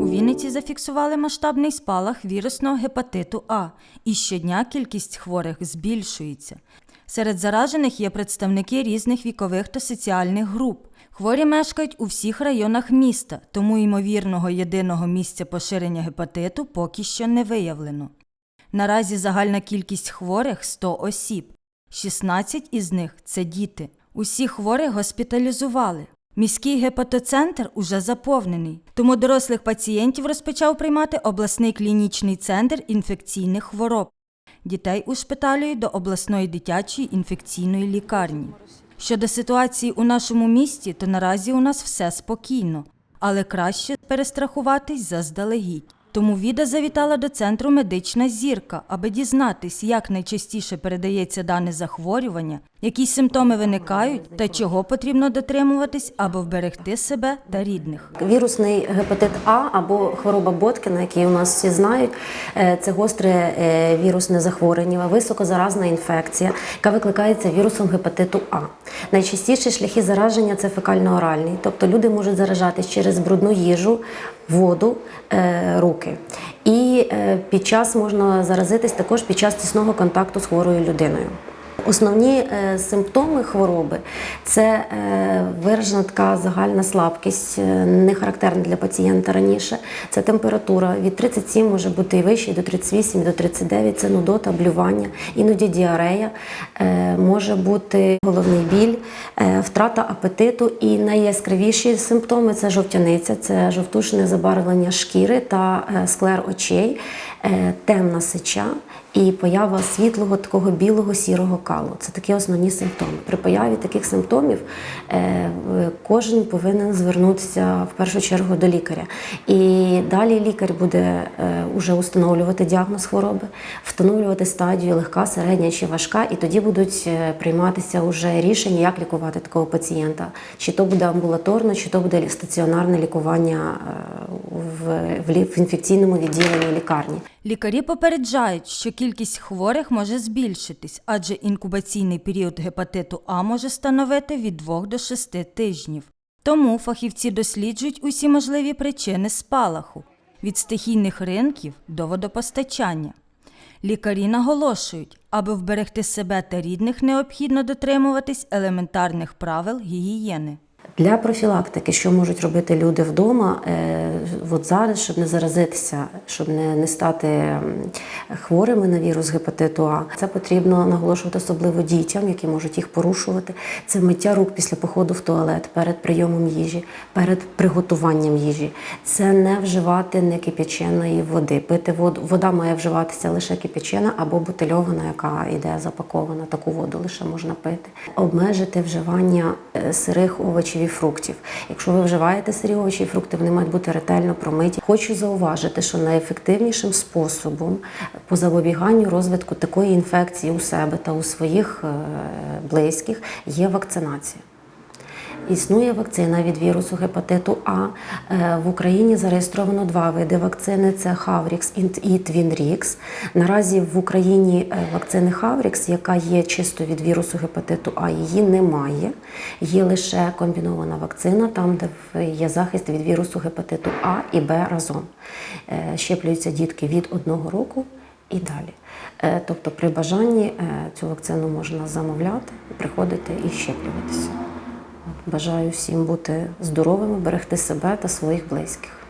У Вінниці зафіксували масштабний спалах вірусного гепатиту А, і щодня кількість хворих збільшується. Серед заражених є представники різних вікових та соціальних груп. Хворі мешкають у всіх районах міста, тому ймовірного єдиного місця поширення гепатиту поки що не виявлено. Наразі загальна кількість хворих 100 осіб. 16 із них це діти. Усіх хворих госпіталізували. Міський гепатоцентр уже заповнений, тому дорослих пацієнтів розпочав приймати обласний клінічний центр інфекційних хвороб. Дітей ушпиталюють до обласної дитячої інфекційної лікарні. Щодо ситуації у нашому місті, то наразі у нас все спокійно, але краще перестрахуватись заздалегідь. Тому Віда завітала до центру медична зірка, аби дізнатись, як найчастіше передається дане захворювання, які симптоми виникають та чого потрібно дотримуватись, аби вберегти себе та рідних. Вірусний гепатит А або хвороба Боткіна, який у нас всі знають, е, це гостре е, вірусне захворювання, високозаразна інфекція, яка викликається вірусом гепатиту А. Найчастіші шляхи зараження це фекально-оральний, тобто люди можуть заражатись через брудну їжу, воду, е, руки. І е, під час можна заразитись також під час тісного контакту з хворою людиною. Основні е, симптоми хвороби це е, виражена така загальна слабкість, е, не характерна для пацієнта раніше. Це температура від 37 може бути і вище, до 38, і до 39, це нудота, блювання, іноді діарея, може бути головний біль, втрата апетиту. І найяскравіші симптоми це жовтяниця, це жовтушне забарвлення шкіри та склер очей, темна сича і поява світлого такого білого сірого калу. Це такі основні симптоми. При появі таких симптомів е, кожен повинен звернутися в першу чергу до лікаря. І далі лікар буде е, уже установлювати діагноз хвороби, встановлювати стадію легка, середня чи важка, і тоді будуть е, прийматися уже рішення, як лікувати такого пацієнта. Чи то буде амбулаторно, чи то буде стаціонарне лікування в, в лі- в інфекційному відділенні лікарні. Лікарі попереджають, що кількість хворих може збільшитись, адже інкубаційний період гепатиту А може становити від 2 до 6 тижнів. Тому фахівці досліджують усі можливі причини спалаху від стихійних ринків до водопостачання. Лікарі наголошують, аби вберегти себе та рідних, необхідно дотримуватись елементарних правил гігієни. Для профілактики, що можуть робити люди вдома, е, от зараз, щоб не заразитися, щоб не, не стати хворими на вірус гепатиту А, це потрібно наголошувати особливо дітям, які можуть їх порушувати. Це миття рук після походу в туалет, перед прийомом їжі, перед приготуванням їжі. Це не вживати некип'яченої води. Пити воду. Вода має вживатися лише кип'ячена або бутильована, яка йде запакована. Таку воду лише можна пити. Обмежити вживання е, сирих овочів і фруктів. Якщо ви вживаєте сирі овочі і фрукти, вони мають бути ретельно промиті. Хочу зауважити, що найефективнішим способом по запобіганню розвитку такої інфекції у себе та у своїх е, близьких є вакцинація. Існує вакцина від вірусу гепатиту А. Е, В Україні зареєстровано два види вакцини: це Хаврікс і Твінрікс. Наразі в Україні е, вакцини Хаврікс, яка є чисто від вірусу гепатиту А, її немає. Є лише комбінована вакцина, там, де є захист від вірусу гепатиту А і Б разом. Е, Щеплюються дітки від одного року і далі. Тобто, при бажанні цю вакцину можна замовляти, приходити і щеплюватися. Бажаю всім бути здоровими, берегти себе та своїх близьких.